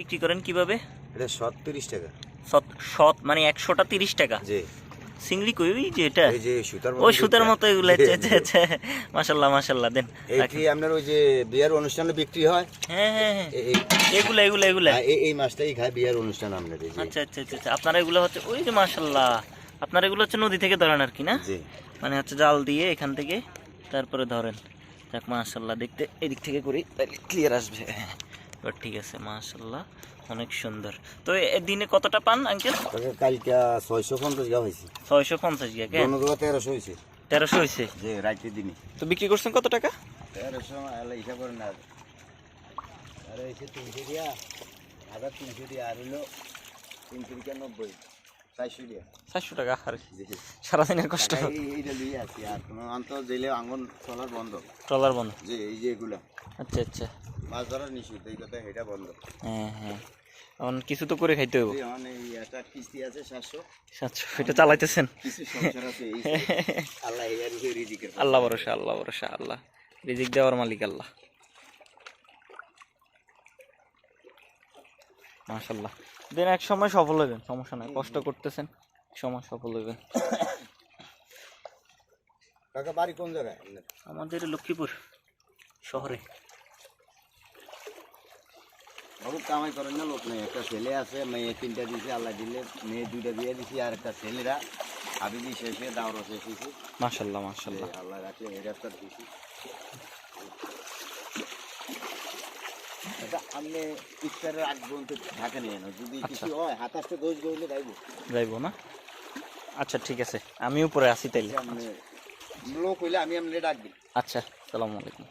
বিক্রি করেন কীভাবে? এটা সত্তিরিশ টাকা। সত সত মানে একশোটা তিরিশ টাকা? যে চিংড়ি কই? যে এটা? এই যে সুতার ওই সুতার মতো এগুলো জি, আচ্ছা আচ্ছা মাসাল্লাহ মাসাল্লাহ দেন। এইটি আপনার ওই যে বিয়ার অনুষ্ঠানে বিক্রি হয়? হ্যাঁ হ্যাঁ হ্যাঁ। এগুলা এগুলা এগুলা। হ্যাঁ, এই এই মাছটাই খায় বিয়ার অনুষ্ঠান আপনার এই আচ্ছা আচ্ছা আচ্ছা আচ্ছা। আপনার এগুলো হচ্ছে ওই যে মাসাল্লাহ আপনার এগুলো হচ্ছে নদী থেকে ধরেন আর কি না? জি। মানে হচ্ছে জাল দিয়ে এখান থেকে তারপরে ধরেন। যাক মাশাল্লাহ দেখতে এদিক থেকে করি তাহলে ক্লিয়ার আসবে। এবার ঠিক আছে মাশাল্লাহ অনেক সুন্দর। তো দিনে কতটা পান আঙ্কেল? কালকে ছয়শো পঞ্চাশ গা হয়েছে। ছয়শো পঞ্চাশ গিয়া কেন তেরোশো হয়েছে। তেরোশো হয়েছে? যে রাইতে দিনে। তো বিক্রি করছেন কত টাকা? তেরোশো হিসাব করেন না। আর হয়েছে তিনশো দিয়া হাজার তিনশো দিয়া আর হলো তিনশো দিয়া নব্বই চারশো টাকা আর সারাদিনের কষ্ট। আর কোনো অন্তর দিলে আঙুন চলার বন্ধ। ট্রলার বন্ধ। যে এই যে এগুলা। আচ্ছা আচ্ছা। মাছ ধরার নিষিদ্ধ এই কথা এটা বন্ধ। হ্যাঁ হ্যাঁ। এখন কিছু তো করে খাইতে হবে এখন এই একটা কিস্তি আছে সাতশো। সাতশো এটা চালাইতেছেন? আল্লাহ আল্লাহ ভরসা আল্লাহ ভরসা আল্লাহ। রিজিক দেওয়ার মালিক আল্লাহ। মাশাল্লাহ দেন এক সময় সফল হবেন সমস্যা নাই কষ্ট করতেছেন এক সময় সফল হবেন কাকা বাড়ি কোন জায়গায় আমাদের লক্ষ্মীপুর শহরে। বাবু কামাই করেন না লোক নেই। একটা ছেলে আছে মেয়ে তিনটা দিয়েছে আল্লাহ দিলে মেয়ে দুইটা দিয়ে দিছি আর একটা ছেলেরা। হাবিবি শেষে দাওর শেষ। হয়েছে মাশাল্লাহ। মাশাল্লাহ আল্লাহ রাখলে এই রাস্তা দিয়েছি আচ্ছা আপনি ইফতারের আগ পর্যন্ত ঢাকা নিয়ে যদি কিছু হয় দোষ গড়লে যাইবো। যাইবো না? আচ্ছা ঠিক আছে। আমি উপরে আসি তাইলে। আপনি লোক হইলে আমি আপনি আচ্ছা সালামু আলাইকুম।